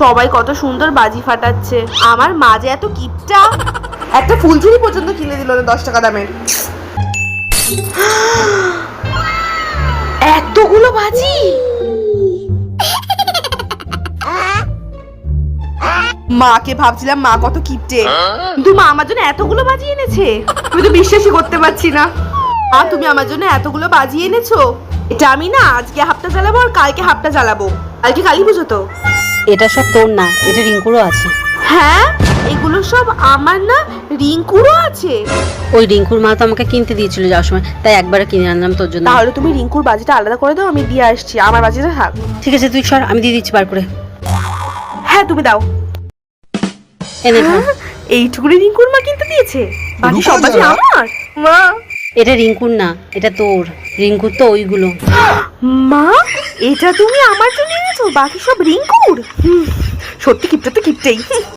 সবাই কত সুন্দর বাজি ফাটাচ্ছে। আমার মা যে এত কিপটা। একটা ফুলঝুরি পর্যন্ত কিনে দিল না দশ টাকা দামের। এতগুলো বাজি? মাকে ভাবছিলাম মা কত কিপটে। কিন্তু মা আমার জন্য এতগুলো বাজি এনেছে। আমি তো বিশ্বাসই করতে পারছি না। মা তুমি আমার জন্য এতগুলো বাজি এনেছো? এটা আমি না আজকে হাফটা জ্বালাবো আর কালকে হাফটা জ্বালাবো। কালকে কালী পুজো তো। এটা সব তোর না এটা রিঙ্কুরও আছে। হ্যাঁ? এগুলো সব আমার না রিঙ্কুরও আছে। ওই রিঙ্কুর মা তো আমাকে কিনতে দিয়েছিল যাওয়ার সময় তাই একবারে কিনে আনলাম তোর জন্য। তাহলে তুমি রিঙ্কুর বাজিটা আলাদা করে দাও আমি দিয়ে আসছি। আমার বাজিটা থাক। ঠিক আছে তুই সর আমি দিয়ে দিচ্ছি বার করে। হ্যাঁ তুমি দাও। এনে ধর এইটুকুনি রিঙ্কুর মা কিনতে দিয়েছে? বাকি সব বাজি আমার? মা! এটা রিঙ্কুর না, এটা তোর। রিঙ্কুর তো ওইগুলো। মা, এটা তুমি আমার জন্য এনেছো, বাকি সব রিঙ্কুর? সত্যি কিপটা তো কিপটেই।